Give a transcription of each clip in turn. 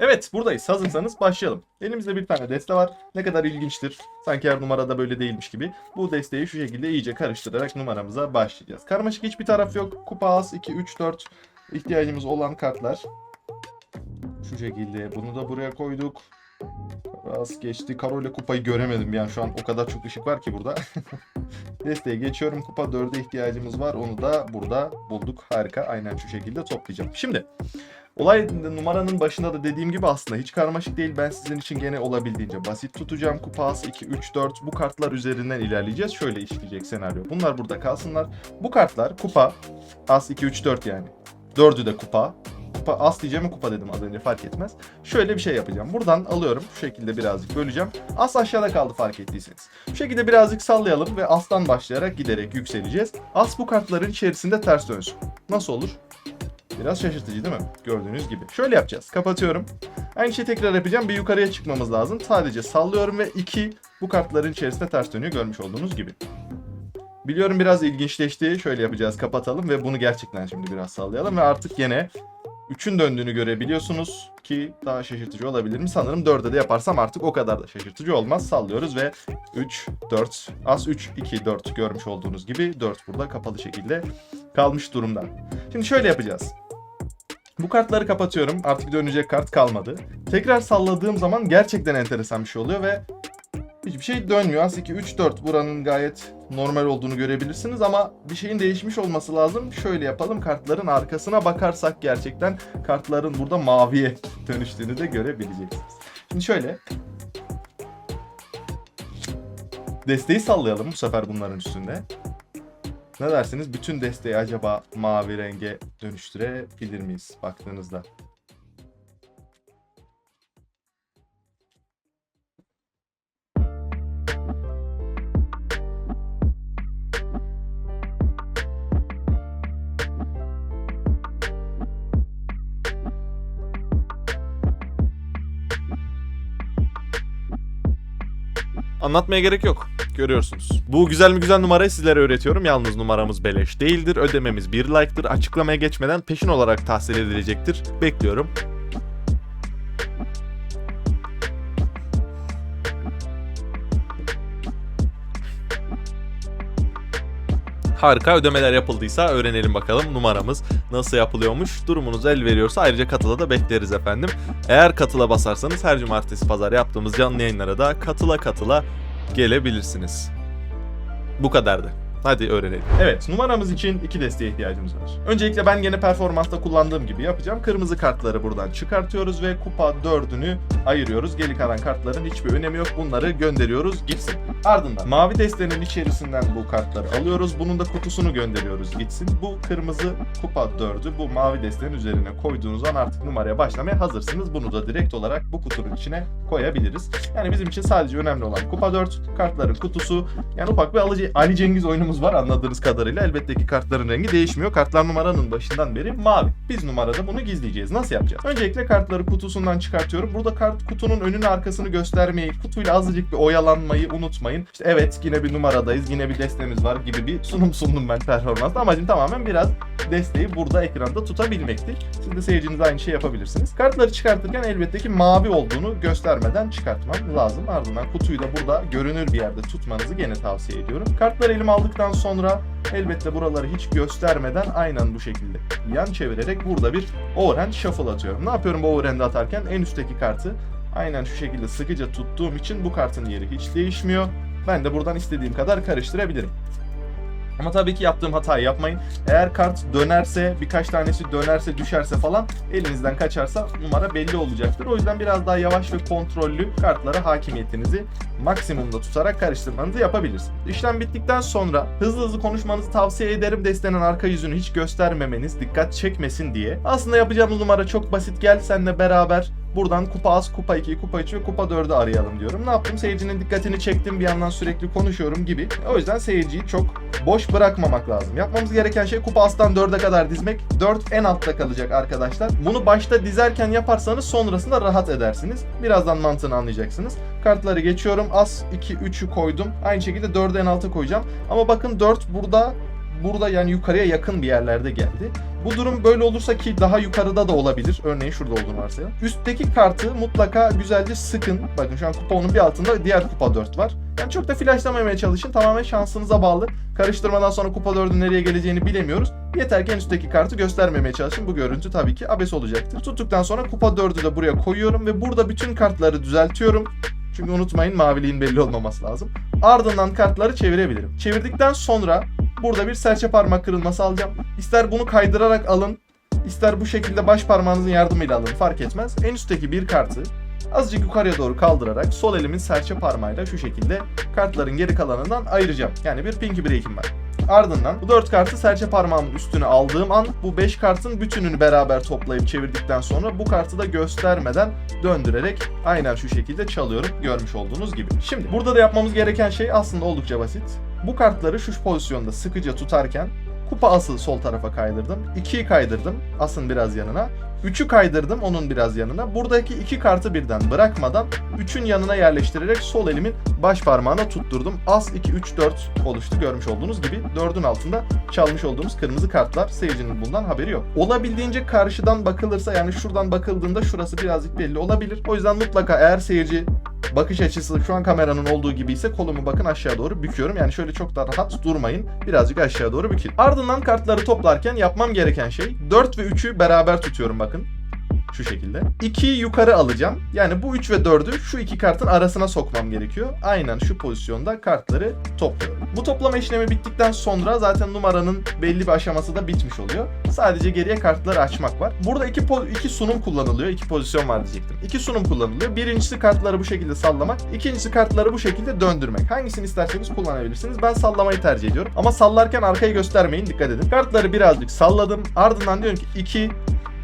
Evet buradayız. Hazırsanız başlayalım. Elimizde bir tane deste var. Ne kadar ilginçtir. Sanki her numarada böyle değilmiş gibi. Bu desteği şu şekilde iyice karıştırarak numaramıza başlayacağız. Karmaşık hiçbir taraf yok. Kupa az 2, 3, 4 ihtiyacımız olan kartlar. Şu şekilde bunu da buraya koyduk. Az geçti. Karo ile kupayı göremedim yani şu an o kadar çok ışık var ki burada. Desteğe geçiyorum. Kupa 4'e ihtiyacımız var. Onu da burada bulduk. Harika. Aynen şu şekilde toplayacağım. Şimdi olay numaranın başında da dediğim gibi aslında hiç karmaşık değil. Ben sizin için gene olabildiğince basit tutacağım. Kupa az 2, 3, 4 bu kartlar üzerinden ilerleyeceğiz. Şöyle işleyecek senaryo. Bunlar burada kalsınlar. Bu kartlar kupa az 2, 3, 4 yani. Dördü de kupa. Kupa as diyeceğim kupa dedim az önce fark etmez. Şöyle bir şey yapacağım. Buradan alıyorum. Şu şekilde birazcık böleceğim. As aşağıda kaldı fark ettiyseniz. Şu şekilde birazcık sallayalım ve astan başlayarak giderek yükseleceğiz. As bu kartların içerisinde ters dönsün. Nasıl olur? Biraz şaşırtıcı değil mi? Gördüğünüz gibi. Şöyle yapacağız. Kapatıyorum. Aynı şeyi tekrar yapacağım. Bir yukarıya çıkmamız lazım. Sadece sallıyorum ve 2 bu kartların içerisinde ters dönüyor görmüş olduğunuz gibi. Biliyorum biraz ilginçleşti. Şöyle yapacağız. Kapatalım ve bunu gerçekten şimdi biraz sallayalım ve artık yine 3'ün döndüğünü görebiliyorsunuz ki daha şaşırtıcı olabilir mi? Sanırım 4'e de yaparsam artık o kadar da şaşırtıcı olmaz. Sallıyoruz ve 3, 4, az 3, 2, 4 görmüş olduğunuz gibi 4 burada kapalı şekilde kalmış durumda. Şimdi şöyle yapacağız. Bu kartları kapatıyorum. Artık dönecek kart kalmadı. Tekrar salladığım zaman gerçekten enteresan bir şey oluyor ve hiçbir şey dönmüyor. As 2, 3, 4 buranın gayet normal olduğunu görebilirsiniz ama bir şeyin değişmiş olması lazım. Şöyle yapalım. Kartların arkasına bakarsak gerçekten kartların burada maviye dönüştüğünü de görebileceksiniz. Şimdi şöyle desteği sallayalım bu sefer bunların üstünde. Ne dersiniz? Bütün desteği acaba mavi renge dönüştürebilir miyiz baktığınızda? Anlatmaya gerek yok. Görüyorsunuz. Bu güzel mi güzel numarayı sizlere öğretiyorum. Yalnız numaramız beleş değildir. Ödememiz bir like'tır. Açıklamaya geçmeden peşin olarak tahsil edilecektir. Bekliyorum. Harika ödemeler yapıldıysa öğrenelim bakalım numaramız nasıl yapılıyormuş. Durumunuz el veriyorsa ayrıca katıla da bekleriz efendim. Eğer katıla basarsanız her cumartesi pazar yaptığımız canlı yayınlara da katıla katıla gelebilirsiniz. Bu kadardı. Hadi öğrenelim. Evet numaramız için iki desteğe ihtiyacımız var. Öncelikle ben gene performansta kullandığım gibi yapacağım. Kırmızı kartları buradan çıkartıyoruz ve kupa dördünü ayırıyoruz. Geri kalan kartların hiçbir önemi yok. Bunları gönderiyoruz gitsin. Ardından mavi destenin içerisinden bu kartları alıyoruz. Bunun da kutusunu gönderiyoruz gitsin. Bu kırmızı kupa dördü bu mavi destenin üzerine koyduğunuz an artık numaraya başlamaya hazırsınız. Bunu da direkt olarak bu kutunun içine koyabiliriz. Yani bizim için sadece önemli olan kupa 4, kartların kutusu. Yani ufak bir Ali Cengiz oyunumuz var anladığınız kadarıyla. Elbette ki kartların rengi değişmiyor. Kartlar numaranın başından beri mavi. Biz numarada bunu gizleyeceğiz. Nasıl yapacağız? Öncelikle kartları kutusundan çıkartıyorum. Burada kart kutunun önünü arkasını göstermeyi, kutuyla azıcık bir oyalanmayı unutmayın. İşte evet yine bir numaradayız, yine bir destemiz var gibi bir sunum sundum ben performansta. Amacım tamamen biraz desteği burada ekranda tutabilmekti. Siz de seyirciniz aynı şey yapabilirsiniz. Kartları çıkartırken elbette ki mavi olduğunu göstermeden çıkartmam lazım. Ardından kutuyu da burada görünür bir yerde tutmanızı gene tavsiye ediyorum. Kartları elime aldıktan sonra elbette buraları hiç göstermeden aynen bu şekilde yan çevirerek burada bir overhand shuffle atıyorum. Ne yapıyorum bu overhand'i atarken en üstteki kartı aynen şu şekilde sıkıca tuttuğum için bu kartın yeri hiç değişmiyor. Ben de buradan istediğim kadar karıştırabilirim. Ama tabii ki yaptığım hatayı yapmayın. Eğer kart dönerse, birkaç tanesi dönerse, düşerse falan elinizden kaçarsa numara belli olacaktır. O yüzden biraz daha yavaş ve kontrollü kartlara hakimiyetinizi maksimumda tutarak karıştırmanızı yapabilirsiniz. İşlem bittikten sonra hızlı hızlı konuşmanızı tavsiye ederim. Destenin arka yüzünü hiç göstermemeniz, dikkat çekmesin diye. Aslında yapacağımız numara çok basit. Gel seninle beraber Buradan kupa az, kupa 2, kupa 3 ve kupa 4'ü arayalım diyorum. Ne yaptım? Seyircinin dikkatini çektim bir yandan sürekli konuşuyorum gibi. O yüzden seyirciyi çok boş bırakmamak lazım. Yapmamız gereken şey kupa astan 4'e kadar dizmek. 4 en altta kalacak arkadaşlar. Bunu başta dizerken yaparsanız sonrasında rahat edersiniz. Birazdan mantığını anlayacaksınız. Kartları geçiyorum. As 2, 3'ü koydum. Aynı şekilde 4'ü en alta koyacağım. Ama bakın 4 burada burada yani yukarıya yakın bir yerlerde geldi. Bu durum böyle olursa ki daha yukarıda da olabilir. Örneğin şurada olduğunu varsayalım. Üstteki kartı mutlaka güzelce sıkın. Bakın şu an kupa onun bir altında diğer kupa 4 var. Yani çok da flashlamamaya çalışın. Tamamen şansınıza bağlı. Karıştırmadan sonra kupa 4'ün nereye geleceğini bilemiyoruz. Yeter ki en üstteki kartı göstermemeye çalışın. Bu görüntü tabii ki abes olacaktır. Tuttuktan sonra kupa 4'ü de buraya koyuyorum ve burada bütün kartları düzeltiyorum. Çünkü unutmayın maviliğin belli olmaması lazım. Ardından kartları çevirebilirim. Çevirdikten sonra burada bir serçe parmak kırılması alacağım. İster bunu kaydırarak alın, ister bu şekilde baş parmağınızın yardımıyla alın fark etmez. En üstteki bir kartı azıcık yukarıya doğru kaldırarak sol elimin serçe parmağıyla şu şekilde kartların geri kalanından ayıracağım. Yani bir pinky break'im var. Ardından bu 4 kartı serçe parmağımın üstüne aldığım an bu 5 kartın bütününü beraber toplayıp çevirdikten sonra bu kartı da göstermeden döndürerek aynen şu şekilde çalıyorum görmüş olduğunuz gibi. Şimdi burada da yapmamız gereken şey aslında oldukça basit. Bu kartları şu pozisyonda sıkıca tutarken kupa asıl sol tarafa kaydırdım. 2'yi kaydırdım asın biraz yanına. 3'ü kaydırdım onun biraz yanına. Buradaki iki kartı birden bırakmadan 3'ün yanına yerleştirerek sol elimin baş parmağına tutturdum. As 2 3 4 oluştu görmüş olduğunuz gibi. 4'ün altında çalmış olduğumuz kırmızı kartlar. Seyircinin bundan haberi yok. Olabildiğince karşıdan bakılırsa yani şuradan bakıldığında şurası birazcık belli olabilir. O yüzden mutlaka eğer seyirci bakış açısı şu an kameranın olduğu gibi ise kolumu bakın aşağı doğru büküyorum. Yani şöyle çok da rahat durmayın. Birazcık aşağı doğru bükün. Ardından kartları toplarken yapmam gereken şey 4 ve 3'ü beraber tutuyorum bakın. Şu şekilde. 2'yi yukarı alacağım. Yani bu 3 ve 4'ü şu iki kartın arasına sokmam gerekiyor. Aynen şu pozisyonda kartları topluyorum. Bu toplama işlemi bittikten sonra zaten numaranın belli bir aşaması da bitmiş oluyor. Sadece geriye kartları açmak var. Burada iki, iki sunum kullanılıyor. iki pozisyon var diyecektim. İki sunum kullanılıyor. Birincisi kartları bu şekilde sallamak. ikincisi kartları bu şekilde döndürmek. Hangisini isterseniz kullanabilirsiniz. Ben sallamayı tercih ediyorum. Ama sallarken arkayı göstermeyin. Dikkat edin. Kartları birazcık salladım. Ardından diyorum ki 2,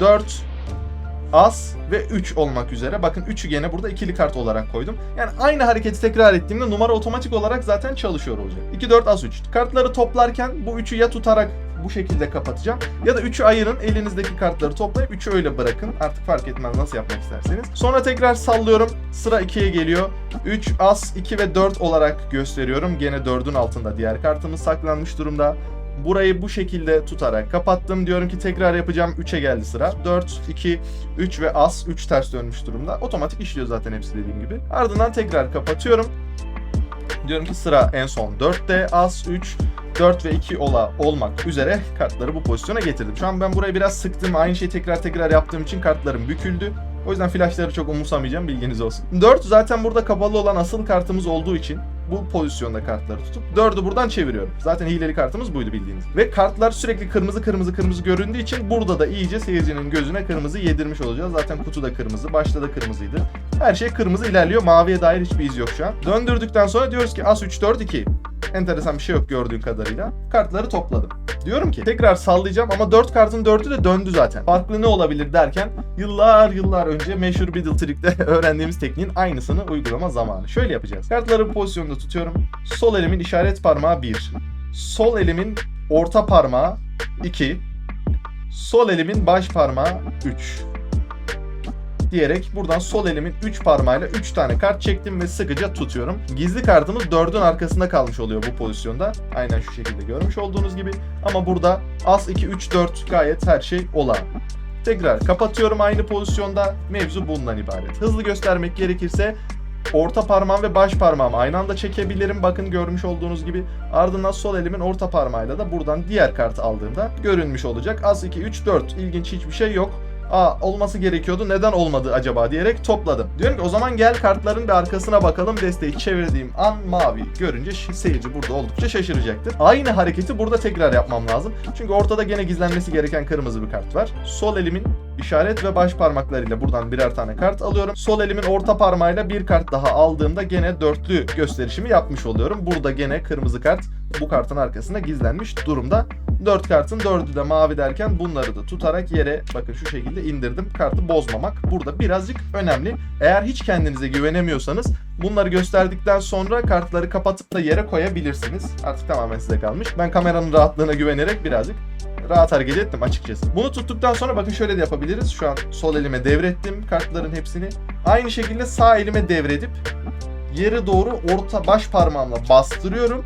4, As ve 3 olmak üzere. Bakın 3'ü gene burada ikili kart olarak koydum. Yani aynı hareketi tekrar ettiğimde numara otomatik olarak zaten çalışıyor olacak. 2, 4, As 3. Kartları toplarken bu 3'ü ya tutarak bu şekilde kapatacağım. Ya da 3'ü ayırın. Elinizdeki kartları toplayıp 3'ü öyle bırakın. Artık fark etmez nasıl yapmak isterseniz. Sonra tekrar sallıyorum. Sıra 2'ye geliyor. 3, As, 2 ve 4 olarak gösteriyorum. Gene 4'ün altında diğer kartımız saklanmış durumda. Burayı bu şekilde tutarak kapattım. Diyorum ki tekrar yapacağım. 3'e geldi sıra. 4, 2, 3 ve as. 3 ters dönmüş durumda. Otomatik işliyor zaten hepsi dediğim gibi. Ardından tekrar kapatıyorum. Diyorum ki sıra en son 4'te as 3 4 ve 2 ola olmak üzere kartları bu pozisyona getirdim. Şu an ben burayı biraz sıktım. Aynı şeyi tekrar tekrar yaptığım için kartlarım büküldü. O yüzden flashları çok umursamayacağım bilginiz olsun. 4 zaten burada kapalı olan asıl kartımız olduğu için bu pozisyonda kartları tutup 4'ü buradan çeviriyorum. Zaten hileli kartımız buydu bildiğiniz. Ve kartlar sürekli kırmızı kırmızı kırmızı göründüğü için burada da iyice seyircinin gözüne kırmızı yedirmiş olacağız. Zaten kutu da kırmızı, başta da kırmızıydı. Her şey kırmızı ilerliyor. Maviye dair hiçbir iz yok şu an. Döndürdükten sonra diyoruz ki as 3 4 2. Enteresan bir şey yok gördüğün kadarıyla. Kartları topladım. Diyorum ki tekrar sallayacağım ama 4 kartın 4'ü de döndü zaten. Farklı ne olabilir derken yıllar yıllar önce meşhur Biddle Trick'te öğrendiğimiz tekniğin aynısını uygulama zamanı. Şöyle yapacağız. Kartları bu pozisyonda tutuyorum. Sol elimin işaret parmağı 1. Sol elimin orta parmağı 2. Sol elimin baş parmağı 3 diyerek buradan sol elimin 3 parmağıyla 3 tane kart çektim ve sıkıca tutuyorum. Gizli kartımız 4'ün arkasında kalmış oluyor bu pozisyonda. Aynen şu şekilde görmüş olduğunuz gibi. Ama burada as 2 3 4 gayet her şey olağan. Tekrar kapatıyorum aynı pozisyonda. Mevzu bundan ibaret. Hızlı göstermek gerekirse orta parmağım ve baş parmağımı aynı anda çekebilirim. Bakın görmüş olduğunuz gibi. Ardından sol elimin orta parmağıyla da buradan diğer kartı aldığımda görünmüş olacak. Az 2 3 4 ilginç hiçbir şey yok. Aa olması gerekiyordu neden olmadı acaba diyerek topladım. Diyorum ki o zaman gel kartların bir arkasına bakalım. Desteği çevirdiğim an mavi görünce seyirci burada oldukça şaşıracaktır. Aynı hareketi burada tekrar yapmam lazım. Çünkü ortada gene gizlenmesi gereken kırmızı bir kart var. Sol elimin işaret ve baş parmaklarıyla buradan birer tane kart alıyorum. Sol elimin orta parmağıyla bir kart daha aldığımda gene dörtlü gösterişimi yapmış oluyorum. Burada gene kırmızı kart bu kartın arkasında gizlenmiş durumda. 4 kartın 4'ü de mavi derken bunları da tutarak yere bakın şu şekilde indirdim. Kartı bozmamak burada birazcık önemli. Eğer hiç kendinize güvenemiyorsanız bunları gösterdikten sonra kartları kapatıp da yere koyabilirsiniz. Artık tamamen size kalmış. Ben kameranın rahatlığına güvenerek birazcık rahat hareket ettim açıkçası. Bunu tuttuktan sonra bakın şöyle de yapabiliriz. Şu an sol elime devrettim kartların hepsini. Aynı şekilde sağ elime devredip yere doğru orta baş parmağımla bastırıyorum.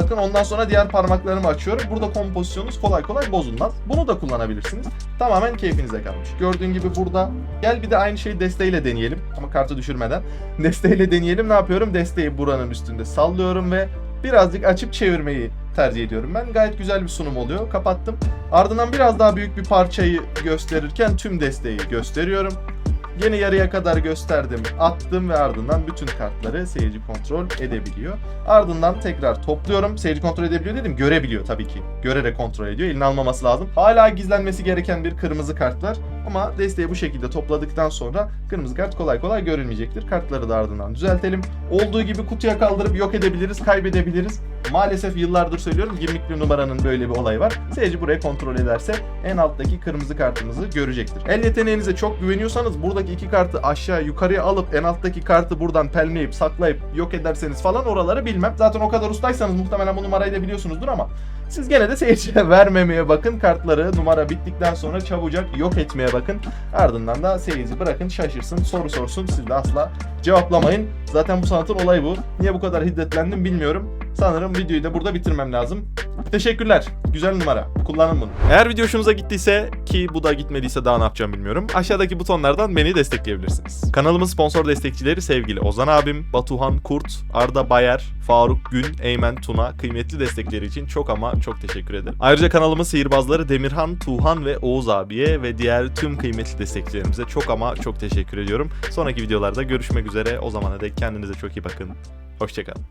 Bakın ondan sonra diğer parmaklarımı açıyorum. Burada kompozisyonunuz kolay kolay bozulmaz. Bunu da kullanabilirsiniz. Tamamen keyfinize kalmış. Gördüğün gibi burada gel bir de aynı şeyi desteğiyle deneyelim. Ama kartı düşürmeden. Desteğiyle deneyelim. Ne yapıyorum? Desteği buranın üstünde sallıyorum ve birazcık açıp çevirmeyi tercih ediyorum. Ben gayet güzel bir sunum oluyor. Kapattım. Ardından biraz daha büyük bir parçayı gösterirken tüm desteği gösteriyorum. Yeni yarıya kadar gösterdim, attım ve ardından bütün kartları seyirci kontrol edebiliyor. Ardından tekrar topluyorum. Seyirci kontrol edebiliyor dedim, görebiliyor tabii ki. Görerek kontrol ediyor, eline almaması lazım. Hala gizlenmesi gereken bir kırmızı kart var. Ama desteği bu şekilde topladıktan sonra kırmızı kart kolay kolay görülmeyecektir. Kartları da ardından düzeltelim. Olduğu gibi kutuya kaldırıp yok edebiliriz, kaybedebiliriz. Maalesef yıllardır söylüyorum gimmickli numaranın böyle bir olayı var. Seyirci burayı kontrol ederse en alttaki kırmızı kartımızı görecektir. El yeteneğinize çok güveniyorsanız buradaki iki kartı aşağı yukarıya alıp en alttaki kartı buradan pelmeyip saklayıp yok ederseniz falan oraları bilmem. Zaten o kadar ustaysanız muhtemelen bu numarayı da biliyorsunuzdur ama siz gene de seyirciye vermemeye bakın. Kartları numara bittikten sonra çabucak yok etmeye bakın. Ardından da seyirci bırakın şaşırsın, soru sorsun. Siz de asla cevaplamayın. Zaten bu sanatın olayı bu. Niye bu kadar hiddetlendim bilmiyorum. Sanırım videoyu da burada bitirmem lazım. Teşekkürler. Güzel numara. Kullanın bunu. Eğer video hoşunuza gittiyse ki bu da gitmediyse daha ne yapacağım bilmiyorum. Aşağıdaki butonlardan beni destekleyebilirsiniz. Kanalımın sponsor destekçileri sevgili Ozan abim, Batuhan Kurt, Arda Bayer, Faruk Gün, Eymen Tuna kıymetli destekleri için çok ama çok teşekkür ederim. Ayrıca kanalımın sihirbazları Demirhan, Tuğhan ve Oğuz abiye ve diğer tüm kıymetli destekçilerimize çok ama çok teşekkür ediyorum. Sonraki videolarda görüşmek üzere. O zamana dek kendinize çok iyi bakın. Hoşçakalın.